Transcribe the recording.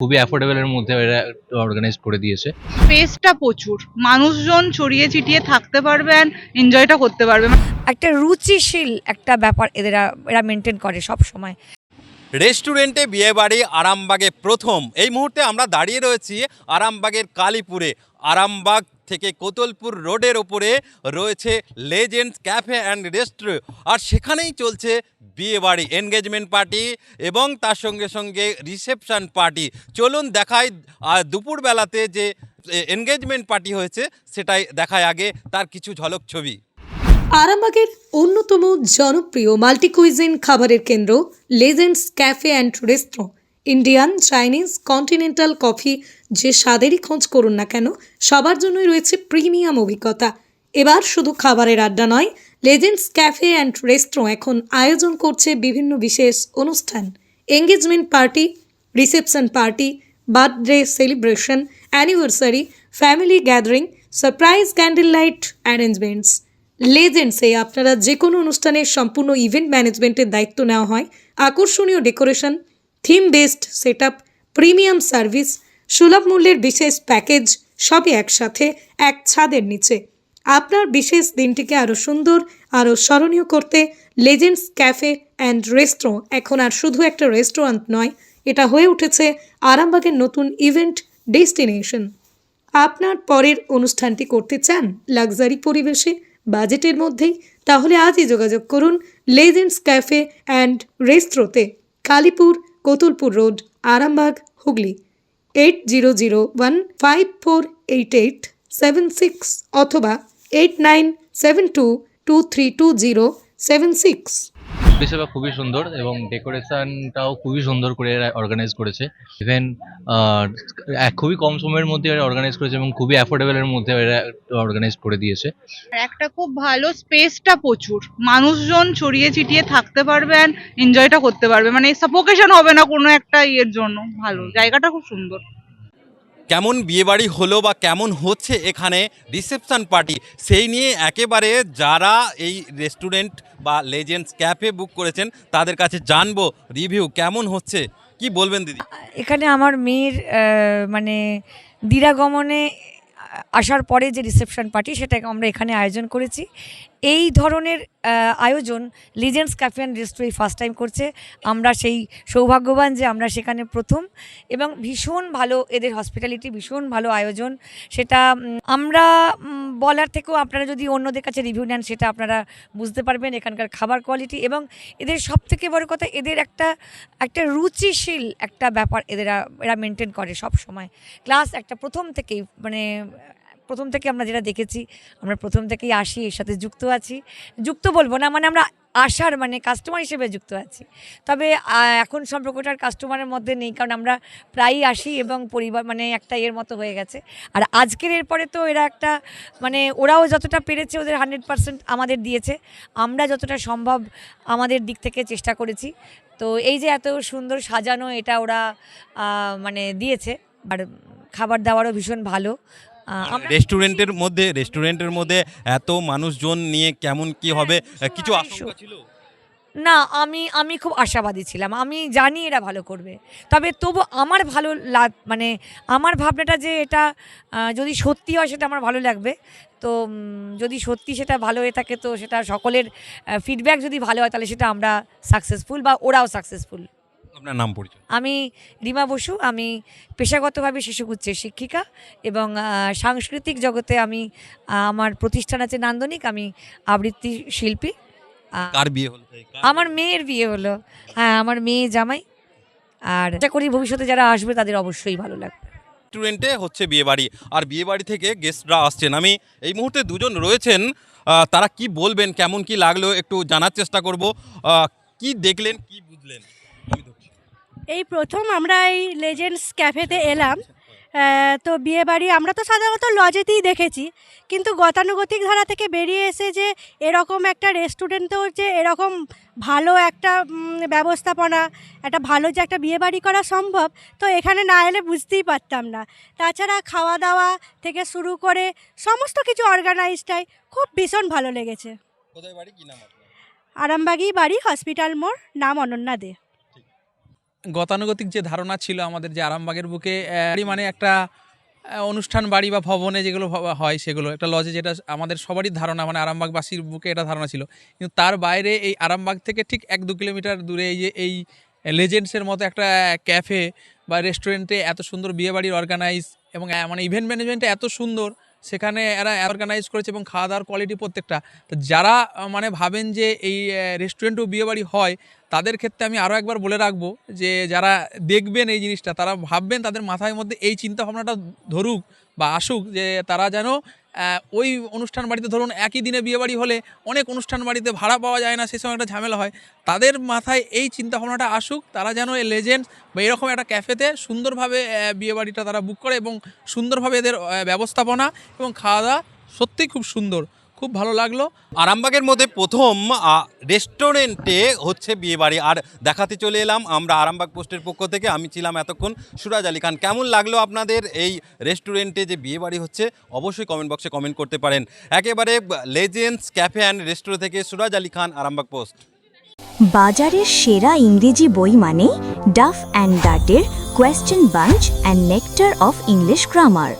খুবই অ্যাফোর্ডেবলের মধ্যে এরা অর্গানাইজ করে দিয়েছে। স্পেসটা প্রচুর। মানুষজন ছড়িয়ে ছিটিয়ে থাকতে পারবেন এনজয়টা করতে পারবেন একটা রুচিশীল একটা ব্যাপার এদের এরা মেনটেন করে সব সময় রেস্টুরেন্টে বিয়েবাড়ি আরামবাগে প্রথম। এই মুহূর্তে আমরা দাঁড়িয়ে রয়েছি আরামবাগের কালীপুরে। আরামবাগ থেকে কোতলপুর রোডের ওপরে রয়েছে লেজেন্ডস ক্যাফে অ্যান্ড রেস্টুরে আর সেখানেই চলছে বিয়েবাড়ি এনগেজমেন্ট পার্টি এবং তার সঙ্গে সঙ্গে রিসেপশন পার্টি চলুন আহ, দুপুরবেলাতে যে এনগেজমেন্ট পার্টি হয়েছে সেটাই দেখায় আগে তার কিছু ঝলক ছবি। আরামবাগের অন্যতম জনপ্রিয় মাল্টিকুইজিন খাবারের কেন্দ্র legends cafe and resto Indian Chinese continental coffee যে স্বাদেরই খোঁজ করুন না কেন, সবার জন্যই রয়েছে প্রিমিয়াম অভিজ্ঞতা। এবার শুধু খাবারের আড্ডা নয় লেজেন্ডস ক্যাফে অ্যান্ড রেস্ট্রো এখন আয়োজন করছে বিভিন্ন বিশেষ অনুষ্ঠান। Engagement party reception party birthday celebration anniversary family gathering surprise candle light arrangements লেজেন্ডসে আপনারা যে কোনো অনুষ্ঠানের সম্পূর্ণ ইভেন্ট ম্যানেজমেন্টের দায়িত্ব নেওয়া হয়। আকর্ষণীয় decoration theme based set premium service, সুলভ মূল্যের বিশেষ প্যাকেজ, সবই একসাথে, এক ছাদের নিচে। আপনার বিশেষ দিনটিকে আরও সুন্দর, আরও স্মরণীয় করতে লেজেন্ডস ক্যাফে অ্যান্ড রেস্ট্রো এখন আর শুধু একটা রেস্টুরেন্ট নয়, এটা হয়ে উঠেছে আরামবাগের নতুন ইভেন্ট ডেস্টিনেশন আপনার পরের অনুষ্ঠানটি করতে চান লাক্সারি পরিবেশে বাজেটের মধ্যেই, তাহলে আজই যোগাযোগ করুন legends cafe and রেস্ট্রোতে Kalipur Kotulpur road Arambagh Hooghly eight zero zero one five four eight eight seven six অথবা eight nine seven two two three two zero seven six পরিষেবা খুবই সুন্দর এবং ডেকোরেশনটাও খুবই সুন্দর করে এরা অর্গানাইজ করেছে। ইভেন খুবই কম সময়ের মধ্যে এরা অর্গানাইজ করেছে এবং খুবই অ্যাফোর্ডেবলের মধ্যে এরা অর্গানাইজ করে দিয়েছে। একটা খুব ভালো স্পেসটা প্রচুর। মানুষজন ছড়িয়ে ছিটিয়ে থাকতে পারবেন এনজয়টা করতে পারবে। মানে সাফোকেশন হবে না কোনো একটা ইয়ের জন্য। ভালো। জায়গাটা খুব সুন্দর। কেমন বিয়েবাড়ি হলো বা কেমন হচ্ছে এখানে রিসেপশান পার্টি? সেই নিয়ে একেবারে যারা এই রেস্টুরেন্ট বা লেজেন্ডস ক্যাফে বুক করেছেন, তাদের কাছে জানব রিভিউ কেমন হচ্ছে। কি বলবেন দিদি? এখানে আমার মেয়ের মানে দিরাগমনে আসার পরে যে রিসেপশন পার্টি সেটাকে আমরা এখানে আয়োজন করেছি। এই ধরনের আয়োজন Legends Cafe and Restaurant first time করছে। আমরা সেই সৌভাগ্যবান যে আমরা সেখানে প্রথম এবং ভীষণ ভালো এদের হসপিটালিটি ভীষণ ভালো আয়োজন। সেটা আমরা বলার থেকেও আপনারা যদি অন্যদের কাছে রিভিউ নেন সেটা আপনারা বুঝতে পারবেন এখানকার খাবার কোয়ালিটি এবং এদের সব থেকে বড় কথা এদের একটা একটা রুচিশীল একটা ব্যাপার এদের, এরা মেনটেন করে সব সময় ক্লাস একটা প্রথম থেকেই মানে প্রথম থেকে আমরা যেটা দেখেছি, আমরা প্রথম থেকেই আসি, এর সাথে যুক্ত আছি। যুক্ত বলব না মানে আমরা আসার মানে কাস্টমার হিসেবে যুক্ত আছি। তবে এখন সম্পর্কটার কাস্টমারের মধ্যে নেই, কারণ আমরা প্রায়ই আসি এবং পরিবার মানে একটা এর মতো হয়ে গেছে। আর আজকের এরপরে তো এরা একটা মানে ওরাও যতটা পেরেছে ওদের হান্ড্রেড পার্সেন্ট আমাদের দিয়েছে। আমরা যতটা সম্ভব আমাদের দিক থেকে চেষ্টা করেছি। তো এই যে এত সুন্দর সাজানো এটা ওরা মানে দিয়েছে। আর খাবার দাবারও ভীষণ ভালো। রেস্টুরেন্টের মধ্যে রেস্টুরেন্টের মধ্যে এত মানুষজন নিয়ে কেমন কি হবে? কিছু আশঙ্কা ছিল? না আমি আমি খুব আশাবাদী ছিলাম। আমি জানি এরা ভালো করবে। তবে তবু আমার ভালো লাগ মানে আমার ভাবনাটা যে এটা যদি সত্যি হয় সেটা আমার ভালো লাগবে। তো যদি সত্যি সেটা ভালো হয়ে থাকে তো সেটা সকলের ফিডব্যাক যদি ভালো হয় তাহলে সেটা আমরা সাকসেসফুল বা ওরাও সাকসেসফুল আপনার নাম পরিচয়? আমি রিমা বসু আমি পেশাগতভাবে শিশু শিশুগুচ্ছের শিক্ষিকা এবং সাংস্কৃতিক জগতে আমি আমার প্রতিষ্ঠান আছে নান্দনিক আমি আবৃত্তি শিল্পী। কার বিয়ে হলো? আমার মেয়ের বিয়ে হলো। হ্যাঁ আমার মেয়ে জামাই। আর আশা করি ভবিষ্যতে যারা আসবে তাদের অবশ্যই ভালো লাগবে। রেস্টুরেন্টে হচ্ছে বিয়েবাড়ি। আর বিয়েবাড়ি থেকে গেস্টরা আসছেন। আমি এই মুহূর্তে দুজন রয়েছেন। তারা কি বলবেন? কেমন কি লাগল? একটু জানার চেষ্টা করব। কি দেখলেন? কি বুঝলেন। এই প্রথম আমরা এই লেজেন্ডস ক্যাফেতে এলাম। তো বিয়ে বাড়ি আমরা তো সাধারণত লজেতেই দেখেছি। কিন্তু গতানুগতিক ধারা থেকে বেরিয়ে এসে যে এরকম একটা রেস্টুরেন্টেও যে এরকম ভালো একটা ব্যবস্থাপনা একটা ভালো যে একটা বিয়ে বাড়ি করা সম্ভব তো এখানে না এলে বুঝতেই পারতাম না। তাছাড়া খাওয়া দাওয়া থেকে শুরু করে সমস্ত কিছু অর্গানাইজটাই খুব ভীষণ ভালো লেগেছে। আরামবাগি বাড়ি? হসপিটাল মোড় নাম অনন্যা দে। গতানুগতিক যে ধারণা ছিল আমাদের যে আরামবাগের বুকে মানে একটা অনুষ্ঠান বাড়ি বা ভবনে যেগুলো হয় সেগুলো, একটা লজে যেটা আমাদের সবারই ধারণা মানে আরামবাগবাসীর বুকে এটা ধারণা ছিল। কিন্তু তার বাইরে এই আরামবাগ থেকে ঠিক এক দু কিলোমিটার দূরে এই যে, এই লেজেন্ডসের মতো একটা ক্যাফে বা রেস্টুরেন্টে এত সুন্দর বিয়েবাড়ির অর্গানাইজ এবং মানে ইভেন্ট ম্যানেজমেন্টটা এত সুন্দর সেখানে এরা অর্গানাইজ করেছে এবং খাওয়া দাওয়ার কোয়ালিটি প্রত্যেকটা। তো যারা মানে ভাবেন যে এই রেস্টুরেন্টও বিয়েবাড়ি হয়, তাদের ক্ষেত্রে আমি আরও একবার বলে রাখব যে যারা দেখবেন এই জিনিসটা, তারা ভাববেন তাদের মাথায় মধ্যে এই চিন্তা ভাবনাটা ধরুক বা আসুক যে তারা যেন ওই অনুষ্ঠান বাড়িতে ধরুন একই দিনে বিয়েবাড়ি হলে অনেক অনুষ্ঠান বাড়িতে ভাড়া পাওয়া যায় না সেই সময় একটা ঝামেলা হয়। তাদের মাথায় এই চিন্তা ভাবনাটা আসুক, তারা যেন এই লেজেন্ড বা এরকম একটা ক্যাফেতে সুন্দরভাবে বিয়েবাড়িটা তারা বুক করে এবং সুন্দরভাবে এদের ব্যবস্থাপনা এবং খাওয়া দাওয়া সত্যিই খুব সুন্দর। খুব ভালো লাগল। আরামবাগের মধ্যে প্রথম রেস্টুরেন্টে হচ্ছে বিয়েবাড়ি। আর দেখাতে চলে এলাম আমরা আরামবাগ পোস্টের পক্ষ থেকে। আমি ছিলাম এতক্ষণ সুরাজ আলী খান। কেমন লাগল আপনাদের এই রেস্টুরেন্টে যে বিয়েবাড়ি হচ্ছে? অবশ্যই কমেন্ট বক্সে কমেন্ট করতে পারেন। একেবারে লেজেন্ডস ক্যাফে অ্যান্ড রেস্টুরেন্ট থেকে সুরাজ আলী খান, আরামবাগ পোস্ট। বাজারের সেরা ইংরেজি বই মানে Duff and ডাটের question bunch and nectar of English grammar